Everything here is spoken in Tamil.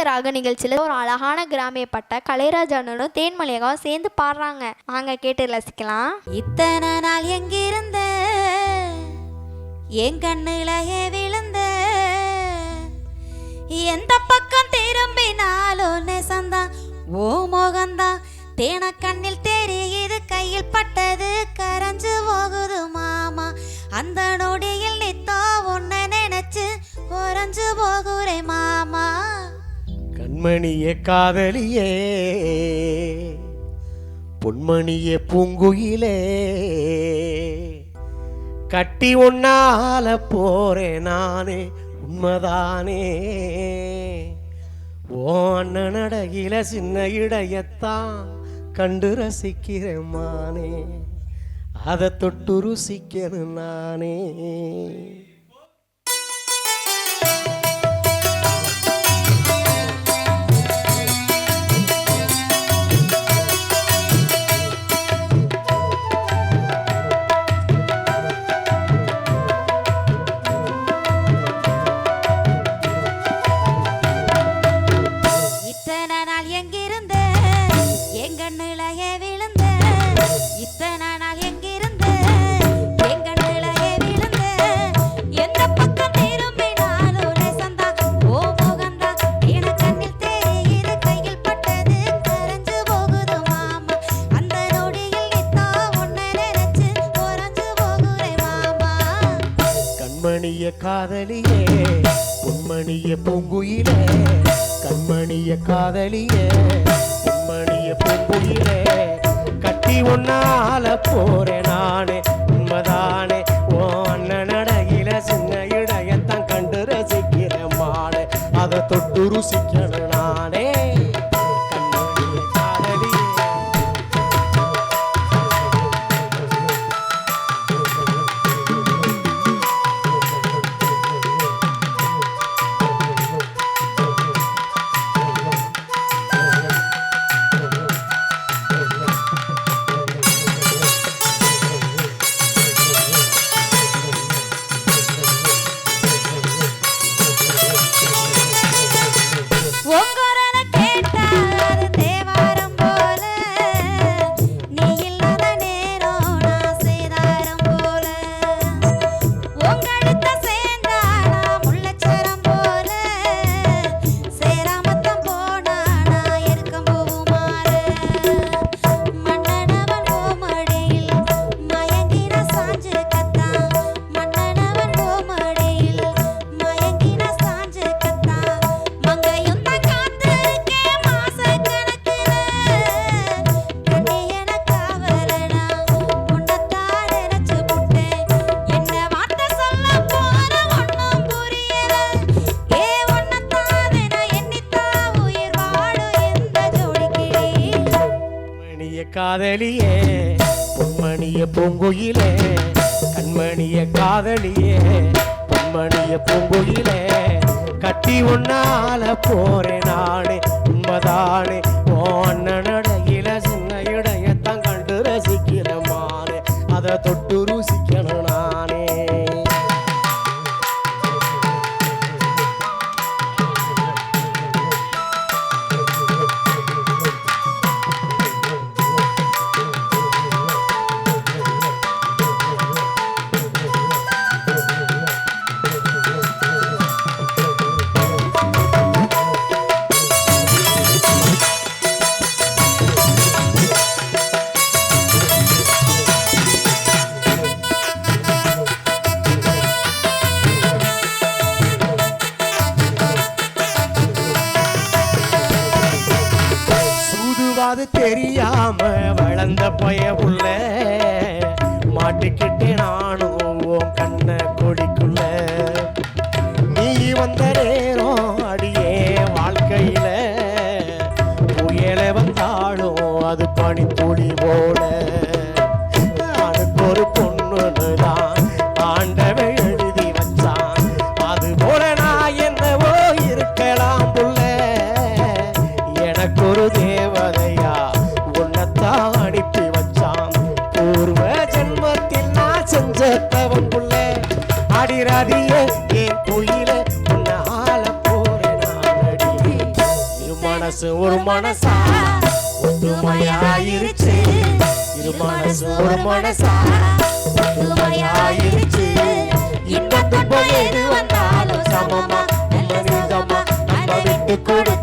சங்கீத ராக நிகழ்ச்சியில் ஒரு அழகான கிராமியப்பட்ட கலைராஜனும் தேன்மொழியகாவும் சேர்ந்து பாடுறாங்க. வாங்க கேட்டு ரசிக்கலாம். இத்தனை நாள் எங்கிருந்த? என் கண்ணுலயே விழுந்த? எந்த பொன்மணியே காதலியே பொன்மணியே பூங்குயிலே கட்டி ஒன்னால போறேன் நானே உண்மைதானே. ஓ அண்ணன் சின்ன இடையத்தான் கண்டு ரசிக்கிறேன் மானே அதை தொட்டு ருசிக்கணும் நானே. கண்மணிய பொங்குயிலே கண்மணிய காதலியே கண்மணிய பொங்குயிலே கட்டி ஒன்னால போறேன் நானே உண்மைதானே? காதலியே பொன்மணிய பூங்குயிலே கண்மணிய காதலியே பொன்மணிய பூங்குயிலே கட்டி உன்னால போறேன் நானே உண்மைதானே ஓ அண்ணன் சின்ன இடையத்தான் கண்டு ரசிக்கிற மானே அதை தொட்டு ருசிக்க அது தெரியாம வளர்ந்த பய உள்ள மாட்டிக்கிட்டு நானும் கண்ண கொடிக்குள்ள நீ வந்த நேரம் அடியே வாழ்க்கையில புயல வந்தாலும் அது பனித்துளி போல. அழாதிய என் குயில உன்னை ஆள போறேன் இரு மனசு ஒரு மனசா? ஒத்துமையாயிருச்சு இரு மனசு ஒரு மனசா? ஒத்துமையாயிருச்சு இப்ப வந்தாலும் சமமா நம்ம விதமா நம்ம விட்டு கொடு.